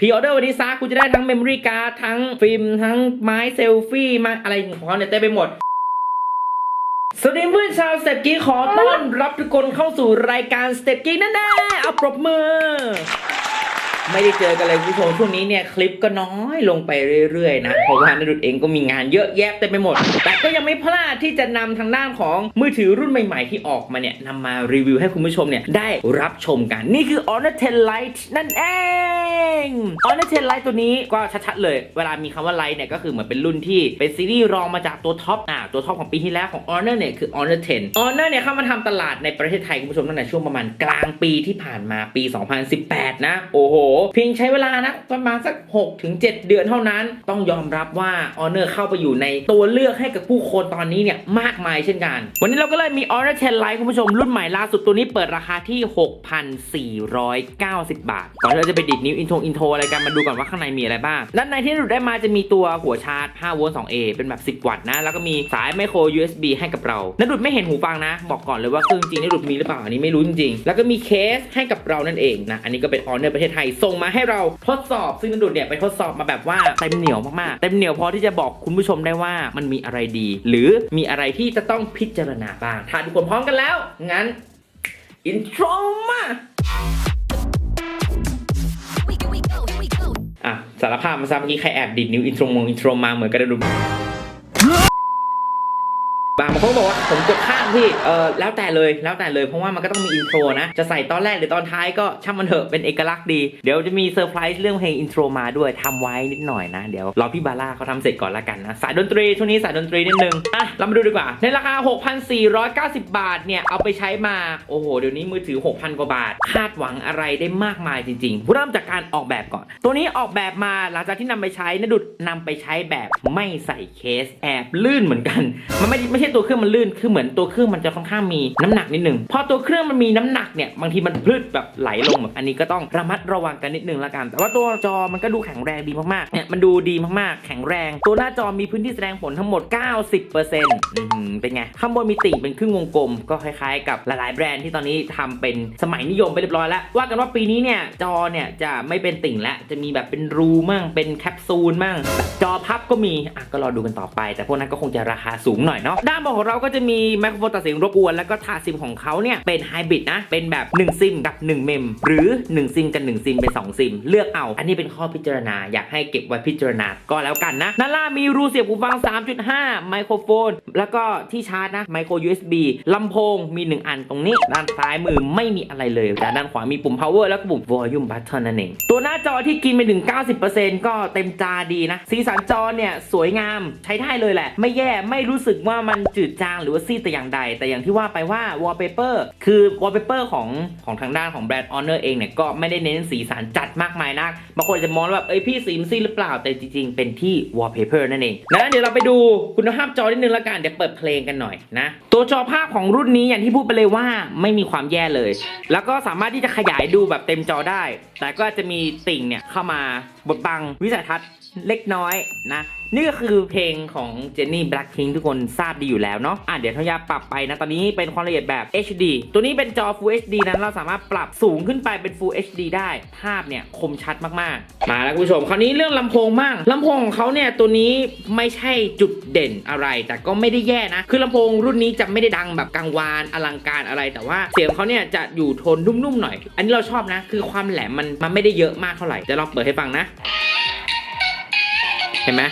พรีออเดอร์วันนี้ซะคุณจะได้ทั้งเมมโมรี่การ์ดทั้งฟิล์มทั้งไม้เซลฟี่มาอะไรของเขาเนี่ยเต็มไปหมดสวัสดีเพื่อนชาวสเต็ปกี้ขอต้อนรับทุกคนเข้าสู่รายการสเต็ปกี้นั่นแน่เอาปรบมือ ไม่ได้เจอกันเลยคุณผู้ชมช่วงนี้เนี่ยคลิปก็น้อยลงไปเรื่อยๆนะเพราะว่านดุดเองก็มีงานเยอะแยะเต็มไปหมด แต่ก็ยังไม่พลาดที่จะนำทางด้านของมือถือรุ่นใหม่ๆที่ออกมาเนี่ยนำมารีวิวให้คุณผู้ชมเนี่ยได้รับชมกันนี่คือ Honor 10 Lite นั่นเอง Honor 10 Lite ตัวนี้ก็ชัดๆเลย เวลามีคำว่า Lite เนี่ยก็คือเหมือนเป็นรุ่นที่เป็นซีรีส์รองมาจากตัวท็อปอ่าตัวท็อปของปีที่แล้วของ Honor เนี่ยคือ Honor 10 Honor เนี่ยเข้ามาทำตลาดในประเทศไทยคุณผู้ชมตั้งแต่ช่วงประมาณกลางปีที่ผ่านมาปี 2018 นะ โอ้โหพียงใช้เวลานะประมาณสัก6ถึง7เดือนเท่านั้น ต้องยอมรับว่า Honor เข้าไปอยู่ในตัวเลือกให้กับผู้คนตอนนี้เนี่ยมากมายเช่นกัน วันนี้เราก็เลยมี Honor 10 Lite คุณผู้ชม รุ่นใหม่ล่าสุดตัวนี้เปิดราคาที่ 6,490 บาท ก่อนที่เราจะไปดิดนิ้วอินโทรอินโทรอะไรกันมาดูก่อนว่าข้างในมีอะไรบ้าง ด้านในที่เราได้มาจะมีตัวหัวชาร์จ5โวลต์ 2A เป็นแบบ 10 วัตต์นะ แล้วก็มีสายไมโคร USB ให้กับเรานดุดไม่เห็นหูฟังนะ บอกก่อนเลยว่าเครื่องจริงนดุดมีหรือเปล่าอันนี้ไม่รู้จริงๆ แล้วก็มีเคสให้กับเรานั่นเองนะ อันนี้ก็เป็น Honor ประเทศไทยส่งมาให้เราทดสอบ ซึ่งนดุดเนี่ยไปทดสอบมาแบบว่าเต็มเหนียวมากๆ เต็มเหนียวพอที่จะบอกคุณผู้ชมได้ว่ามันมีอะไรดี หรือมีอะไรที่จะต้องพิจารณาบ้าง ถ้าทุกคนพร้อมกันแล้ว งั้นอินโทรมาอะสารภาพมาซะเมื่อกี้ใครแอบดิดนิ้วอินโทรมงอินโทรมาเหมือนกันนะดู บางคนบอกว่าผมกดข้ามพี่เออแล้วแต่เลยแล้วแต่เลยเพราะว่ามันก็ต้องมีอินโทรนะ จะใส่ตอนแรกหรือตอนท้ายก็ช่างมันเถอะเป็นเอกลักษณ์ดี เดี๋ยวจะมีเซอร์ไพรส์เรื่องเพลงอินโทรมาด้วยทำไว้นิดหน่อยนะ เดี๋ยวรอพี่บาร่าเขาทำเสร็จก่อนละกันนะ สายดนตรีช่วงนี้สายดนตรีนิดนึงอะเรามาดูดีกว่า ในราคา 6,490 บาทเนี่ยเอาไปใช้มาโอ้โหเดี๋ยวนี้มือถือ 6,000 กว่าบาท คาดหวังอะไรได้มากมายจริงๆเริ่มจากการออกแบบก่อน ตัวนี้ออกแบบมาหลังจากที่นำไปใช้นดุดนำไปใช้แบบไม่ใส่เคสแอบลื่นเหมือนกันมันไม่ไม่ใช่ตัวเครื่องมันลื่นคือเหมือนตัวเครื่องมันจะค่อนข้างมีน้ำหนักนิดนึงพอตัวเครื่องมันมีน้ำหนักเนี่ยบางทีมันพลืดแบบไหลลงแบบอันนี้ก็ต้องระมัดระวังกันนิดนึงละกัน แต่ว่าตัวจอมันก็ดูแข็งแรงดีมากๆเนี่ยมันดูดีมากๆ แข็งแรง ตัวหน้าจอมีพื้นที่แสดงผลทั้งหมด 90%อืเป็นไงข้างบนมีติ่งเป็นครึ่งวงกลม ก็คล้ายๆ กับหลายๆแบรนด์ที่ตอนนี้ทำเป็นสมัยนิยมไปเรียบร้อยแล้ว ว่ากันว่าปีนี้เนี่ยจอเนี่ยจะไม่เป็นติ่งแล้วจะมีแบบเป็นรูมั่งเป็นแคปซูลมั่งจอพับก็มีอะก็รอดูกันต่อไป แต่พวกนั้นก็คงจะราคาสูงหน่อยเนาะานบนของเราก็จะมีไมโครโฟนตัดเสียงรบกวน แล้วก็ถาดซิมของเขาเนี่ยเป็นไฮบริดนะ เป็นแบบ 1 ซิมกับ 1 เมม หรือ 1 ซิมกับ 1 ซิมเป็น 2 ซิม เลือกเอา อันนี้เป็นข้อพิจารณา อยากให้เก็บไว้พิจารณาก็แล้วกันนะด้านล่างมีรูเสียบหูฟัง 3.5 ไมโครโฟน แล้วก็ที่ชาร์จนะไมโคร USB ลำโพงมี 1 อันตรงนี้ ด้านซ้ายมือไม่มีอะไรเลยแต่ด้านขวามีปุ่ม power แล้วก็ปุ่ม volume button นั่นเองตัวหน้าจอที่กินไปถึง 90%ก็เต็มจาดีนะสีสันจอเนี่ยสวยงามใช้ได้เลยแหละ ไม่แย่ไม่รู้สึกว่ามันจืดจางหรือว่าซีดแต่อย่างใด แต่อย่างที่ว่าไปว่า wallpaper คือ wallpaper ของของทางด้านของแบรนด์ Honor เองเนี่ยก็ไม่ได้เน้นสีสันจัดมากมายนักบางคนจะมองว่าแบบเอ้ยพี่สีมันซีดหรือเปล่าแต่จริงๆ เป็นที่ wallpaper นั่นเองดังนั้นเดี๋ยวเราไปดูคุณภาพจอนิดนึงละกันเดี๋ยวเปิดเพลงกันหน่อยนะตัวจอภาพของรุ่นนี้อย่างที่พูดไปเลยว่าไม่มีความแย่เลย แล้วก็สามารถที่จะขยายดูแบบเต็มจอได้ แต่ก็จะมีติ่งเนี่ยเข้ามาบดบังวิสัยทัศน์ เล็กน้อยนะ นี่ก็คือเพลงของเจนนี่แบล็ k พิงทุกคนทราบดีอยู่แล้วเนาะอะเดี๋ยวทยาปรับไปนะ ตอนนี้เป็นความละเอียดแบบ HD ตัวนี้เป็นจอ Full HD นั้นเราสามารถปรับสูงขึ้นไปเป็น Full HD ได้ ภาพเนี่ยคมชัดมากๆ มาแล้วคุณผู้ชม คราวนี้เรื่องลำโพงมั่งลำโพงของเขาเนี่ยตัวนี้ไม่ใช่จุดเด่นอะไร แต่ก็ไม่ได้แย่นะ คือลำโพงรุ่นนี้จะไม่ได้ดังแบบกังวานอลังการอะไร แต่ว่าเสียงเขาเนี่ยจะอยู่โทนนุ่มๆหน่อย อันนี้เราชอบนะ คือความแหลมมันมันไม่ได้เยอะมากเท่าไหร่เดี๋ยวลองเปิดให้ฟังนะ เห็นไหม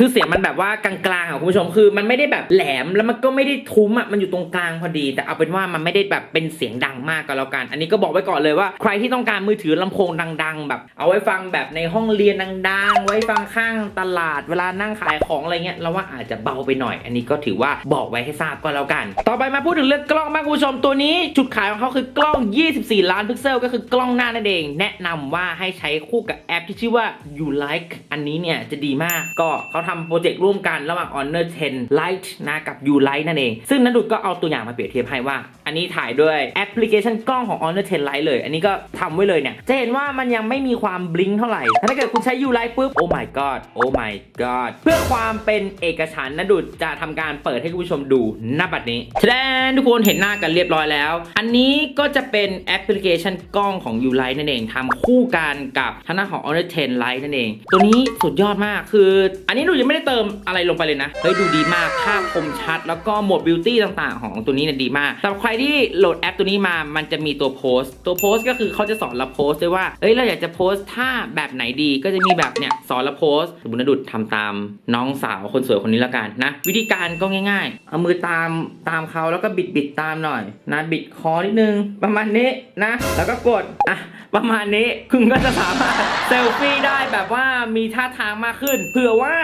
คือเสียงมันแบบว่ากลางๆอะคุณผู้ชมคือมันไม่ได้แบบแหลมแล้วมันก็ไม่ได้ทุ้มอะมันอยู่ตรงกลางพอดี แต่เอาเป็นว่ามันไม่ได้แบบเป็นเสียงดังมากก็แล้วกัน อันนี้ก็บอกไว้ก่อนเลยว่า ใครที่ต้องการมือถือลำโพงดัง ๆ แบบ เอาไว้ฟังแบบในห้องเรียนดังๆ ไว้ฟังข้างตลาดเวลานั่งขายของอะไรเงี้ยเราว่าอาจจะเบาไปหน่อย อันนี้ก็ถือว่าบอกไว้ให้ทราบก็แล้วกัน ต่อไปมาพูดถึงเรื่องกล้องบ้างคุณผู้ชมตัวนี้จุดขายของเขาคือกล้อง 24 ล้านพิกเซล ก็คือกล้องหน้านั่นเอง แนะนำว่าให้ใช้คู่กับแอปที่ชื่อว่า You Like อันนี้เนี่ยจะดีมากก็เขาทำโปรเจกต์ร่วมกันระหว่าง Honor 10 Lite นะกับ U Lite นั่นเอง ซึ่งนันดุดก็เอาตัวอย่างมาเปรียบเทียบให้ว่า อันนี้ถ่ายด้วยแอปพลิเคชันกล้องของ Honor 10 Lite เลย อันนี้ก็ทำไว้เลยเนี่ย จะเห็นว่ามันยังไม่มีความบลิงเท่าไหร่ ถ้าเกิดคุณใช้ U Lite ปุ๊บโอ้ my god โอ้ my god เพื่อความเป็นเอกฉันนะดุดจะทำการเปิดให้คุณผู้ชมดูหน้าบัดนี้แสดงทุกคนเห็นหน้ากันเรียบร้อยแล้ว อันนี้ก็จะเป็นแอปพลิเคชันกล้องของ U Lite นั่นเองทำคู่กันกับทาน้าของ Honor 10 Lite นั่นเอง ตัวนี้สุดยอดมากคือ อันนี้หนูยังไม่ได้เติมอะไรลงไปเลยนะเฮ้ยดูดีมากภาพคมชัด แล้วก็โหมดบิวตี้ต่าง ๆ ของตัวนี้เนี่ยดีมากสำหรับใครที่โหลดแอปตัวนี้มา มันจะมีตัวโพสต์ ตัวโพสต์ก็คือเขาจะสอนเราโพสต์ด้วยว่าเอ้ย เราอยากจะโพสต์ท่าแบบไหนดี ก็จะมีแบบเนี่ยสอนเราโพสต์สมมตินะดุดทำตามน้องสาวคนสวยคนนี้แล้วกันนะ วิธีการก็ง่าย ๆ เอามือตามตามเขาแล้วก็บิดบิดๆตามหน่อยนะบิดคอนิดนึง ประมาณนี้นะ แล้วก็กดอะประมาณนี้คุณก็จะสามารถเซลฟี่ได้แบบว่ามีท่าทางมากขึ้นเผื่อว่า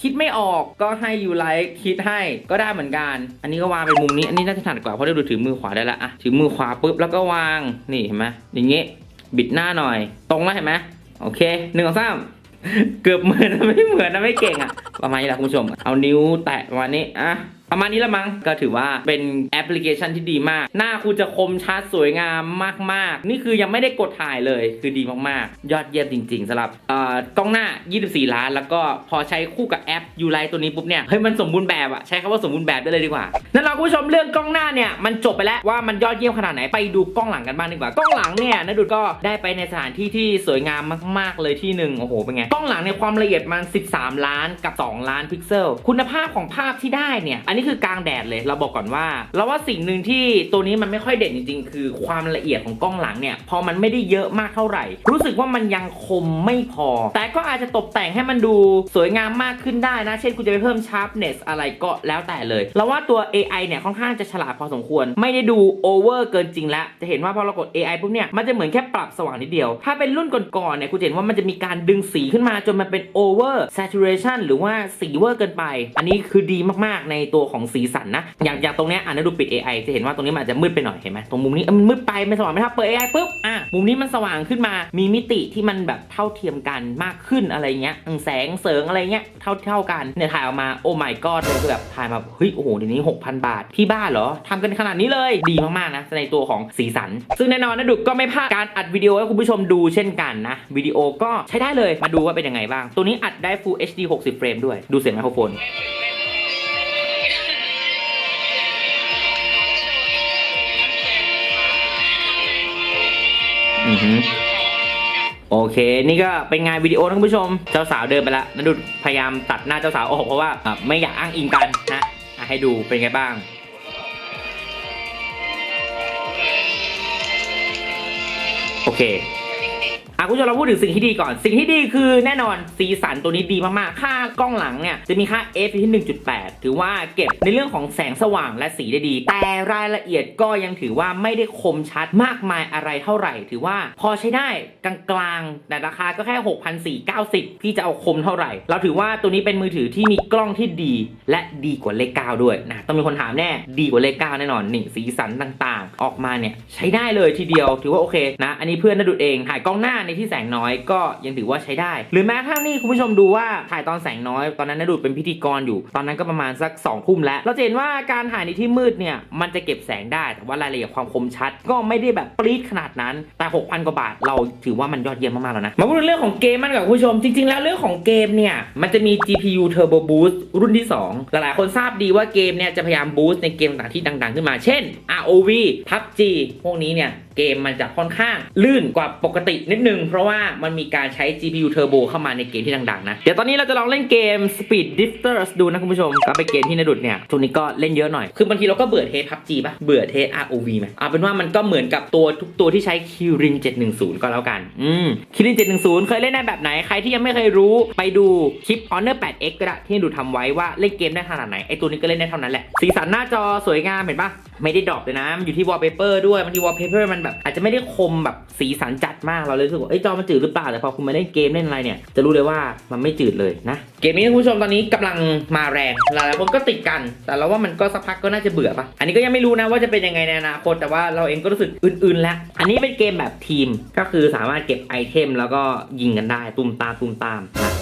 คิดไม่ออกก็ให้ยูไลท์คิดให้ก็ได้เหมือนกัน อันนี้ก็วางเป็นมุมนี้อันนี้น่าจะถนัดกว่าเพราะได้ดูถือมือขวาได้ละอะถือมือขวาปุ๊บแล้วก็วางนี่เห็นไหมอย่างเงี้บิดหน้าหน่อย ตรงแล้วเห็นไหมโอเคหนึ่งสองสามเกือบเหมือนไม่เหมือนนะไม่เก่งอะประมาณนี้แหละคุณผู้ชม เอานิ้วแตะประมาณนี้อะ ประมาณนี้ละมั้งก็ถือว่าเป็นแอปพลิเคชันที่ดีมาก หน้าคุณจะคมชัดสวยงามมาก ๆ นี่คือยังไม่ได้กดถ่ายเลยคือดีมากๆ ยอดเยี่ยมจริง ๆสำหรับเอ่อกล้องหน้า 24 ล้าน แล้วก็พอใช้คู่กับแอปยูไลตัวนี้ปุ๊บเนี่ยเฮ้ยมันสมบูรณ์แบบอะใช้คำว่าสมบูรณ์แบบได้เลยดีกว่านั่นเราคุณผู้ชมเรื่องกล้องหน้าเนี่ยมันจบไปแล้วว่ามันยอดเยี่ยมขนาดไหนไปดูกล้องหลังกันบ้างดีกว่ากล้องหลังเนี่ยนะดูก็ได้ไปในสถานที่ที่สวยงามมาก ๆ เลยที่หนึ่งโอ้โหเป็นไงกล้องหลังเนี่ยความละเอียดมัน 13 ล้านกับ 2 ล้านพิกเซล คุณภาพของภาพที่ได้เนี่ยอันนี้คือกลางแดดเลย เราบอกก่อนว่า เราว่าสิ่งหนึ่งที่ตัวนี้มันไม่ค่อยเด่นจริงๆ คือความละเอียดของกล้องหลังเนี่ย พอมันไม่ได้เยอะมากเท่าไหร่ รู้สึกว่ามันยังคมไม่พอ แต่ก็อาจจะตกแต่งให้มันดูสวยงามมากขึ้นได้นะ เช่นคุณจะไปเพิ่ม sharpness อะไรก็แล้วแต่เลย เราว่าตัว AI เนี่ยค่อนข้างจะฉลาดพอสมควร ไม่ได้ดูโอเวอร์เกินจริงแล้ว จะเห็นว่าพอเรากด AI ปุ๊บเนี่ย มันจะเหมือนแค่ปรับสว่างนิดเดียว ถ้าเป็นรุ่นก่อนๆเนี่ย คุณจะเห็นว่ามันจะมีการดึงสีขึ้นมาจนมันเป็น over saturation หรือว่าสีเวอร์เกินไป อันนี้คือดีมากๆในตัวของสีสันนะ อย่างอย่างตรงเนี้ยอ่านดูปิด AI จะเห็นว่าตรงนี้มันอาจจะมืดไปหน่อยเห็นไหมตรงมุมนี้มันมืดไปไม่สว่างไม่เท่าเปิด AI ปุ๊บอะมุมนี้มันสว่างขึ้นมา มีมิติที่มันแบบเท่าเทียมกันมากขึ้นอะไรเงี้ยแสงเสริงอะไรเงี้ยเท่าเท่ากันเนี่ยถ่ายออกมาโอ้ my god เลยคือแบบถ่ายมาเฮ้ยโอ้โหเดี๋ยวนี้ 6,000 บาทพี่บ้าเหรอทำกันขนาดนี้เลยดีมากๆนะในตัวของสีสัน ซึ่งแน่นอนนะดุกก็ไม่พลาดการอัดวิดีโอให้คุณผู้ชมดูเช่นกันนะวิดีโอก็ใช้ได้เลยมาดูว่าเป็นยังไงบ้าง ตัวนี้อัดได้ Full HD 60 เฟรมด้วยดูเสียงไมโครโฟน อือหือโอเค นี่ก็เป็นงานวิดีโอนะคุณผู้ชม เจ้าสาวเดินไปแล้วนะดูพยายามตัดหน้าเจ้าสาวออกเพราะว่าอะไม่อยากอ้างอิงกันนะอะให้ดูเป็นไงบ้าง โอเคอะ คุณผู้ชมเราพูดถึงสิ่งที่ดีก่อน สิ่งที่ดีคือแน่นอนสีสันตัวนี้ดีมากๆ ค่ากล้องหลังเนี่ยจะมีค่า f ที่ 1.8 ถือว่าเก็บในเรื่องของแสงสว่างและสีได้ดี แต่รายละเอียดก็ยังถือว่าไม่ได้คมชัดมากมายอะไรเท่าไหร่ ถือว่าพอใช้ได้กลางๆแต่ราคาก็แค่ 6,490 พี่จะเอาคมเท่าไหร่ เราถือว่าตัวนี้เป็นมือถือที่มีกล้องที่ดี และดีกว่าเลขเก้าด้วยนะต้องมีคนถามแน่ดีกว่าเลขเก้าแน่นอนนี่สีสันต่างๆ ออกมาเนี่ยใช้ได้เลยทีเดียวถือว่าโอเคนะอันนี้เพื่อนนดุดเองถ่ายกล้องหน้าในที่แสงน้อยก็ยังถือว่าใช้ได้ หรือแม้กระทั่งนี่คุณผู้ชมดูว่าถ่ายตอนแสงน้อยตอนนั้นนดุดเป็นพิธีกรอยู่ ตอนนั้นก็ประมาณสัก2องทุ่มแล้ว เราจะเห็นว่าการถ่ายในที่มืดเนี่ยมันจะเก็บแสงได้ แต่ว่ารายละเอียดความคมชัด ก็ไม่ได้แบบปรี๊ดขนาดนั้น แต่6,000กว่าบาทเราถือว่ามันยอดเยี่ยมมากๆแล้วนะ มาพูดเรื่องของเกมมันกับคุณผู้ชม จริง ๆ แล้วเรื่องของเกมเนี่ยมันจะมี GPU Turbo Boost รุ่นที่ 2 หลายๆ คนทราบดีว่าเกมเนี่ยจะพยายามบูสต์ในเกมต่างๆที่ดัง ๆ ขึ้นมา เช่น ROV PUBG พวกนี้เนี่ย เกมมันจะค่อนข้างลื่นกว่าปกตินิดนึง เพราะว่ามันมีการใช้ GPU Turbo เข้ามาในเกมที่ดังๆนะ เดี๋ยวตอนนี้เราจะลองเล่นเกม Speed Drifters ดูนะคุณผู้ชม ก็เป็นเกมที่นดุดเนี่ยช่วงนี้ก็เล่นเยอะหน่อย คือบางทีเราก็เบื่อเทส PUBG ป่ะ เบื่อเทส ROV ไหมเอาเป็นว่ามันก็เหมือนกับตัวทุกตัวที่ใช้ Kirin 710 ก็แล้วกัน อืม Kirin 710 เคยเล่นได้แบบไหน ใครที่ยังไม่เคยรู้ไปดูคลิป Honor 8X ก็ได้ที่นดุดทำไว้ว่าเล่นเกมได้ขนาดไหนไอตัวนี้ก็เล่นได้เท่านั้นแหละสีสันหน้าจอสวยงามเห็นปะ ไม่ได้ดรอปเลยนะ มันอยู่ที่ wallpaper ด้วยบางที wallpaper มันแบบอาจจะไม่ได้คมแบบสีสันจัดมากเราเลยรู้สึกว่าเอ้จอมันจืดหรือเปล่าแต่พอคุณมาเล่นเกมเล่นอะไรเนี่ยจะรู้เลยว่ามันไม่จืดเลยนะเกมนี้คุณผู้ชมตอนนี้กำลังมาแรงหลายๆคนก็ติดกัน แต่เราว่ามันก็สักพักก็น่าจะเบื่อปะอันนี้ก็ยังไม่รู้นะว่าจะเป็นยังไงในอนาคตแต่ว่าเราเองก็รู้สึกอื่นๆแล้วอันนี้เป็นเกมแบบทีมก็คือสามารถเก็บไอเทม แล้วก็ยิงกันได้ตุ้มตามตุ้มตาม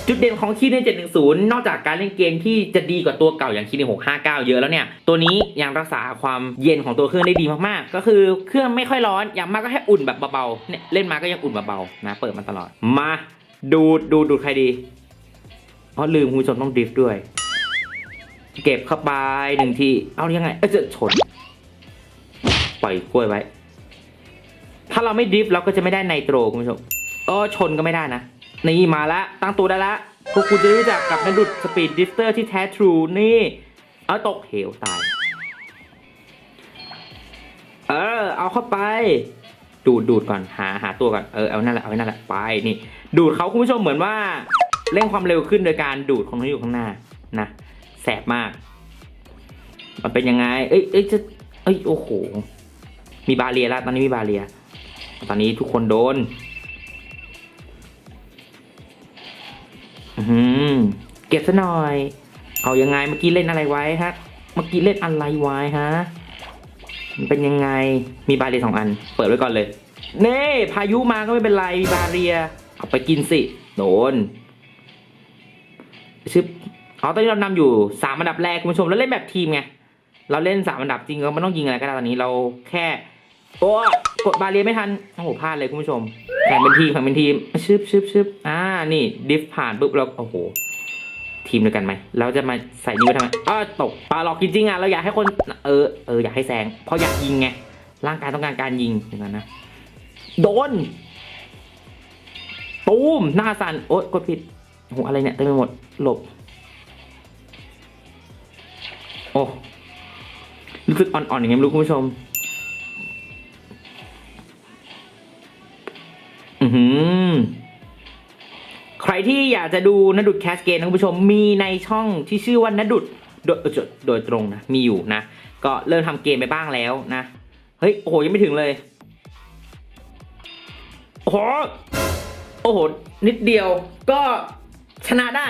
จุดเด่นของคีใน710 นอกจากการเล่นเกมที่จะดีกว่าตัวเก่าอย่างคีใน659 เยอะแล้วเนี่ยตัวนี้ยังรักษาความเย็นย็นของตัวเครื่องได้ดีมากๆ ก็คือเครื่องไม่ค่อยร้อนอย่างมากก็แค่อุ่นแบบเบาๆเนี่ยเล่นมาก็ยังอุ่นเบาๆนะเปิดมาตลอดมาดูดดูดดูดใครดีอ๋อลืมคุณผู้ชมต้องดริฟต์ด้วย เก็บเข้าไปหนึ่งทีเอายังไงเอ้ยจะชนปล่อยกล้วยไว้ ถ้าเราไม่ดริฟต์เราก็จะไม่ได้ไนโตรคุณผู้ชมเออชนก็ไม่ได้นะนี่มาละตั้งตัวได้ละพวกคุณจะรู้จักกับนักดุดสปีดดริฟเตอร์ที่แท้ทรูนี่ เอาตกเหวตาย ออ เอาเข้าไป ดูดดูดก่อนหาหาตัวก่อนเออเอานั่นแหละเอาไว้นั่นแหละไปนี่ ดูดเขาคุณผู้ชมเหมือนว่าเร่งความเร็วขึ้นโดยการดูดของที่อยู่ข้างหน้านะแสบมาก มันเป็นยังไง เอ้ยเอ้ยจะเอ้ยโอ้โหมีบาเรียแล้วตอนนี้มีบาเรีย ตอนนี้ทุกคนโดนอือหือเก็บซะหน่อย เอายังไงเมื่อกี้เล่นอะไรไว้ฮะ เมื่อกี้เล่นอะไรไว้ฮะ มันเป็นยังไงมีบาเรียสองอัน เปิดไว้ก่อนเลยเน่พายุมาก็ไม่เป็นไรมีบาเรียเอาไปกินสิโดนชึบเอาตอนนี้เรานำอยู่สามอันดับแรกคุณผู้ชมแล้วเล่นแบบทีมไงเราเล่นสามอันดับจริงเราไม่ต้องยิงอะไรก็ได้ตอนนี้เราแค่โอ้กดบาเรียไม่ทันโอ้โหพลาดเลยคุณผู้ชมแข่งเป็นทีมแข่งเป็นทีมชึบชึบชึบอ่านี่ดิฟผ่านปุ๊บเราโอ้โห ทีมเดียวกันไหมเราจะมาใส่นิ้วไว้ทำไมอ้อตกปลาหลอกจริงๆอะเราอยากให้คนเออเอออยากให้แซงเพราะอยากยิงไงร่างกายต้องการการยิงอย่างนั้นนะโดนตูมหน้าสั่นโอ๊ยกดผิดโอ้โหอะไรเนี่ยเต็มไปหมดหลบโอ้รู้สึกอ่อนๆอย่างเงี้ยรู้คุณผู้ชม ใครที่อยากจะดูนดุดแคสเกนนะคุณผู้ชมมีในช่องที่ชื่อว่านดุดโดยโดยโดยตรงนะมีอยู่นะ ก็เริ่มทำเกมไปบ้างแล้วนะ เฮ้ย โอ้โห ยังไม่ถึงเลย โอ้โห โอ้โห นิดเดียวก็ชนะได้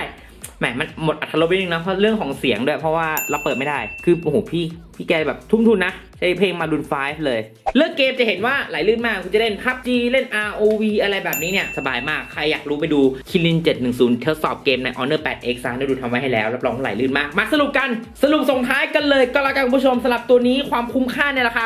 แหมมันหมดอัตรรสไปนิดนึงนะเพราะเรื่องของเสียงด้วยเพราะว่าเราเปิดไม่ได้ คือโอ้โหพี่พี่แกแบบทุ่มทุนนะ เพลงมาดุน5เลย เลือกเกมจะเห็นว่าไหลลื่นมาก คุณจะเล่น PUBG เล่น ROV อะไรแบบนี้เนี่ย สบายมาก ใครอยากรู้ไปดูคิริน710ทดสอบเกมใน Honor 8X ซะได้ดูทำไว้ให้แล้ว รับรองไหลลื่นมาก มาสรุปกัน สรุปส่งท้ายกันเลย ก็แล้วกันคุณผู้ชมสำหรับตัวนี้ความคุ้มค่าในราคา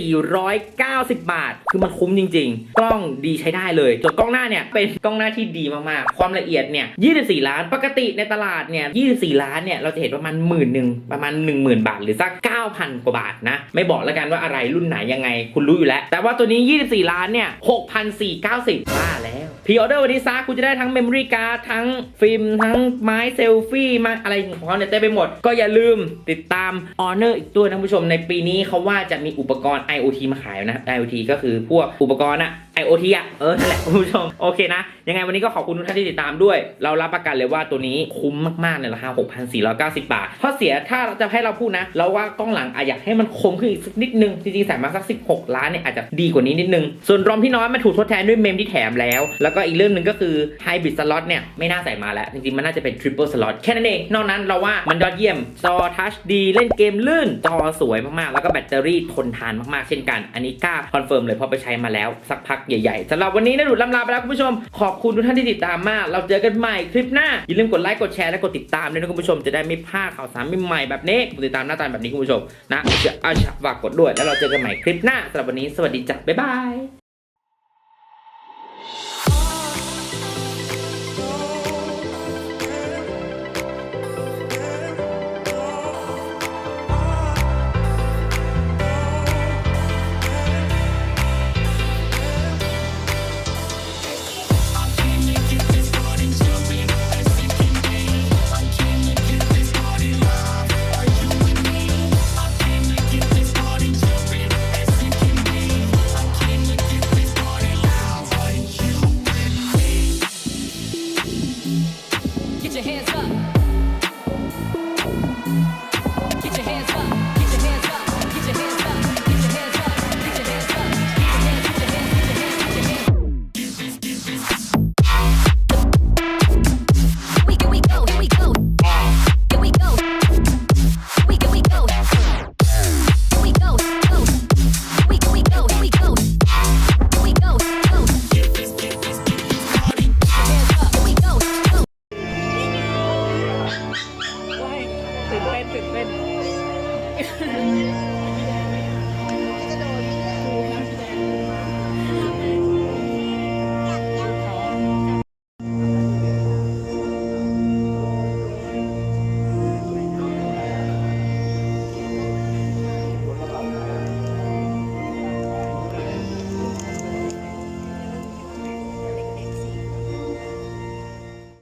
6,490 บาท คือมันคุ้มจริง ๆ กล้องดีใช้ได้เลยส่วนกล้องหน้าเนี่ยเป็นกล้องหน้าที่ดีมากๆ ความละเอียดเนี่ย 24 ล้าน ปกติในตลาดเนี่ย 24 ล้านเนี่ย เราจะเห็นประมาณหมื่นหนึ่งประมาณ 10,000 บาท หรือสัก 9,000 กว่าบาทนะไม่บอกแล้วกันว่าอะไรรุ่นไหนยังไง คุณรู้อยู่แล้ว แต่ว่าตัวนี้ 24 ล้านเนี่ย 6,490บ้าแล้วพรีออเดอร์วันนี้ซะคุณจะได้ทั้งเมมโมรี่การ์ดทั้งฟิล์ม ทั้งไม้เซลฟี่มาอะไรของเขาเนี่ยเต็มไปหมด ก็อย่าลืมติดตาม Honor อีกตัวนะคุณผู้ชมในปีนี้เขาว่าจะมีอุปกรณ์ IoT มาขายนะ IoT ก็คือพวกอุปกรณ์อะ IoT อะเออนั่นแหละคุณผู้ชมโอเคนะ ยังไงวันนี้ก็ขอบคุณทุกท่านที่ติดตามด้วย เรารับประกันเลยว่าตัวนี้คุ้มมากๆในราคา 6,490 บาทเพราะเสียถ้าจะให้เราพูดนะ เราว่ากล้องหลังอะอยากให้มันคมขึ้นอีกสักนิดนึง จริงๆใส่มาสัก 16 ล้านเนี่ยอาจจะดีกว่านี้นิดนึง ส่วนรอมที่น้อยมันถูกทดแทนด้วยเมมที่แถมแล้ว แล้วก็อีกเรื่องหนึ่งก็คือไฮบริดสล็อตเนี่ยไม่น่าใส่มาแล้ว จริงๆมันน่าจะเป็นทริปเปิลสล็อตแค่นั้นเองนอกนั้นเราว่ามันยอดเยี่ยมจอทัชดีเล่นเกมลื่นจอสวยมากๆ แล้วก็แบตเตอรี่ทนทานมากๆเช่นกัน อันนี้กล้าคอนเฟิร์มเลยเพราะไปใช้มาแล้วสักพักใหญ่ๆสำหรับวันนี้นะดูดลำลาไปแล้วคุณผู้ชม ขอบคุณทุกท่านที่ติดตามมาก เราเจอกันใหม่คลิปหน้า อย่าลืมกดไลค์กดแชร์และกดติดตามด้วยนะคุณผู้ชมจะได้ไม่พลาดข่าวสารใหม่ๆแบบนี้กดติดตามหน้าตาแบบนี้คุณผู้ชมนะจะเอาฉะฝากกดด้วยแล้วเราเจอกันใหม่คลิปหน้าสำหรับวันนี้สวัสดีจ้ะบ๊ายบาย Tipid, tipid.